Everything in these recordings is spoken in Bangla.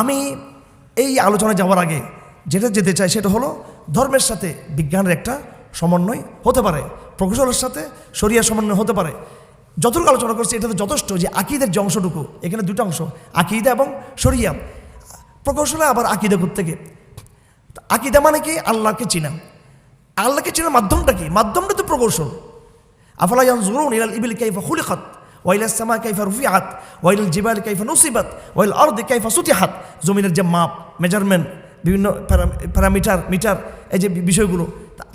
আমি এই আলোচনায় যাওয়ার আগে যেটা যেতে চাই সেটা হলো ধর্মের সাথে বিজ্ঞানের একটা সমন্বয় হতে পারে, প্রকৌশলের সাথে শরিয়ার সমন্বয় হতে পারে। যতটুকু আলোচনা করছি এটা তো যথেষ্ট যে আকিদের যে অংশটুকু, এখানে দুটো অংশ, আকিদা এবং শরিয়া। প্রকৌশলে আবার আকিদা থেকে আকিদা মানে কি? আল্লাহকে চিনা। আল্লাহকে চেনার মাধ্যমটা কি? মাধ্যমটা তো প্রকৌশল। আফলা ইয়ানজুরুন ইলাল ইবিল কাইফা খুলিকাত? ওয়াইল সামা কাইফা রুফিআত, ওয়াইল জিবাল কাইফা নুসিবাত, ওয়াইল আরদি কাইফা সুতিহাত। জমিনের যে মাপ মেজারমেন্ট বিভিন্ন প্যারা- প্যারামিটার, মিটার, এই যে বিষয়গুলো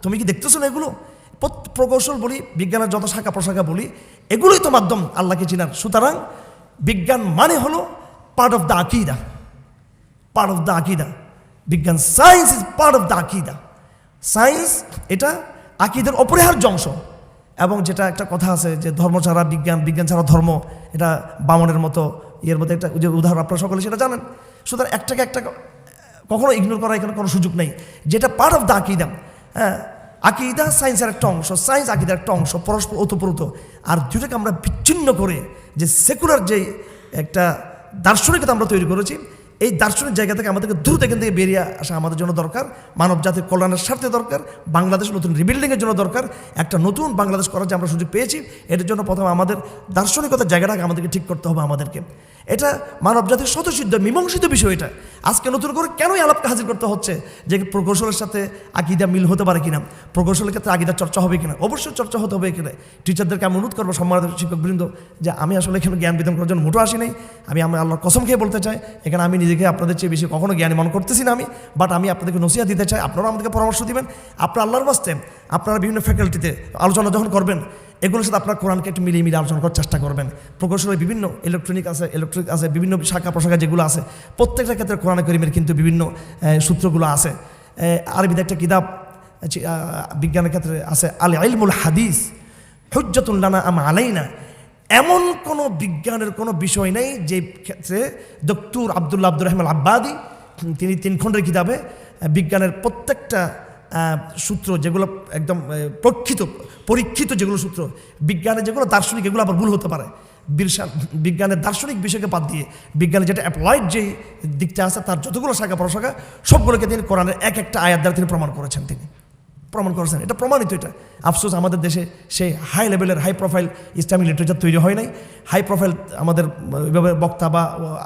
তুমি কি দেখতেছো না এগুলো? প্রকৌশল বলি, বিজ্ঞানের যত শাখা প্রশাখা বলি, এগুলোই তো মাধ্যম আল্লাহকে চিনার। সুতরাং বিজ্ঞান মানে হলো পার্ট অফ দ্য আকিদা। পার্ট অফ দ্য আকিদা। বিজ্ঞান science is part of the আকিদা। সায়েন্স এটা আকিদের অপরিহার্য অংশ। এবং যেটা একটা কথা আছে যে ধর্ম ছাড়া বিজ্ঞান বিজ্ঞান ছাড়া ধর্ম, এটা বামনের মতো ইয়ের মধ্যে একটা যে উদাহরণ আপনারা সকলে সেটা জানেন। সুতরাং একটাকে একটা কখনো ইগনোর করার এখানে কোনো সুযোগ নেই। যেটা পার্ট অফ দ্য আকিদা। হ্যাঁ আকিদা সায়েন্সের একটা অংশ সায়েন্স আকিদার একটা অংশ, পরস্পর ওতপ্রোত। আর দুটাকে আমরা বিচ্ছিন্ন করে যে সেকুলার যে একটা দার্শনিকতা আমরা তৈরি করেছি এই দার্শনিক জায়গা থেকে আমাদেরকে দ্রুত এখান থেকে বেরিয়ে আসা আমাদের জন্য দরকার। মানব জাতির কল্যাণের স্বার্থে দরকার, বাংলাদেশ নতুন রিবিল্ডিংয়ের জন্য দরকার। একটা নতুন বাংলাদেশ করার যে আমরা সুযোগ পেয়েছি এটার জন্য প্রথমে আমাদের দার্শনিকতার জায়গাটাকে আমাদেরকে ঠিক করতে হবে আমাদেরকে। এটা মানব জাতির শতসিদ্ধ মীমাংসিত বিষয় এটা। আজকে নতুন করে কেনই আলাপকে হাজির করতে হচ্ছে? যে প্রকৌশলের সাথে আকিদা মিল হতে পারে কিনা? প্রকৌশলের ক্ষেত্রে আকিদার চর্চা হবে কিনা? অবশ্যই চর্চা হতে হবে কিনা টিচারদেরকে আমি অনুরোধ করব, সম্মানিত শিক্ষকবৃন্দ, যে আমি আসলে এখানে জ্ঞান বিতরণ করার জন্য মোটো আসি নাই আমি আমার আল্লাহর কসম খেয়ে বলতে চাই, এখানে আমি নিজেকে আপনাদের চেয়ে বেশি কখনো জ্ঞানী মনে করতেছি না আমি বাট আমি আপনাদেরকে নসিহা দিতে চাই। আপনারাও আমাদেরকে পরামর্শ দিবেন। আপনার আল্লাহর বাস্তে আপনারা বিভিন্ন ফ্যাকাল্টিতে আলোচনা যখন করবেন, এগুলোর সাথে আপনার কোরআনকে একটু মিলিয়ে মিলিয়ে আলোচনা করার চেষ্টা করবেন। প্রকৌশলের বিভিন্ন ইলেকট্রনিক আছে ইলেকট্রিক আছে, বিভিন্ন শাখা প্রশাখা যেগুলো আছে, প্রত্যেকটা ক্ষেত্রে কোরআন করিমের কিন্তু বিভিন্ন সূত্রগুলো আছে। আরবিতে একটা কিতাব বিজ্ঞানের ক্ষেত্রে আছে আল ইলমুল হাদিস হুজ্জাতুল্লানা আম আলাইনা। এমন কোনো বিজ্ঞানের কোনো বিষয় নেই যে ক্ষেত্রে দক্তুর আবদুল্লা আব্দুর রহমান আব্বাদি, তিনি তিন খণ্ডের কিতাবে বিজ্ঞানের প্রত্যেকটা সূত্র যেগুলো একদম প্রক্ষিত, পরীক্ষিত যেগুলো সূত্র, বিজ্ঞানের যেগুলো দার্শনিক, এগুলো আবার ভুল হতে পারে। বিরসা- বিজ্ঞানের দার্শনিক বিষয়কে বাদ দিয়ে, বিজ্ঞানের যেটা অ্যাপ্লয়েড যে দিকটা আছে, তার যতগুলো শাখা, প্রশাখা, সবগুলোকে তিনি কোরআনের এক একটা আয়াত দ্বারা তিনি প্রমাণ করেছেন তিনি। প্রমাণ করেছেন। এটা প্রমাণিত এটা। আফসোস, আমাদের দেশে সেই হাই লেভেলের হাই প্রোফাইল ইসলামিক লিটারেচার তৈরি হয় নাই। হাই প্রোফাইল আমাদের এভাবে বক্তা বা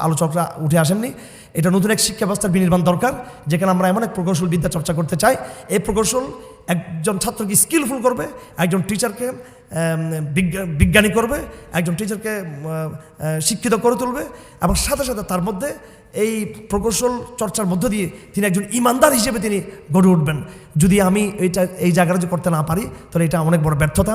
আলোচকরা উঠে আসেননি। এটা নতুন এক শিক্ষা ব্যবস্থার বিনির্মাণ দরকার, যেখানে আমরা এমন এক প্রকৌশল বিদ্যা চর্চা করতে চাই। এই প্রকৌশল একজন ছাত্রকে স্কিলফুল করবে, একজন টিচারকে বিজ্ঞানী করবে, একজন টিচারকে শিক্ষিত করে তুলবে এবং সাথে সাথে তার মধ্যে এই প্রকৌশল চর্চার মধ্য দিয়ে তিনি একজন ইমানদার হিসেবে তিনি গড়ে উঠবেন। যদি আমি এইটা এই জায়গাটা যে করতে না পারি, তাহলে এটা অনেক বড় ব্যর্থতা।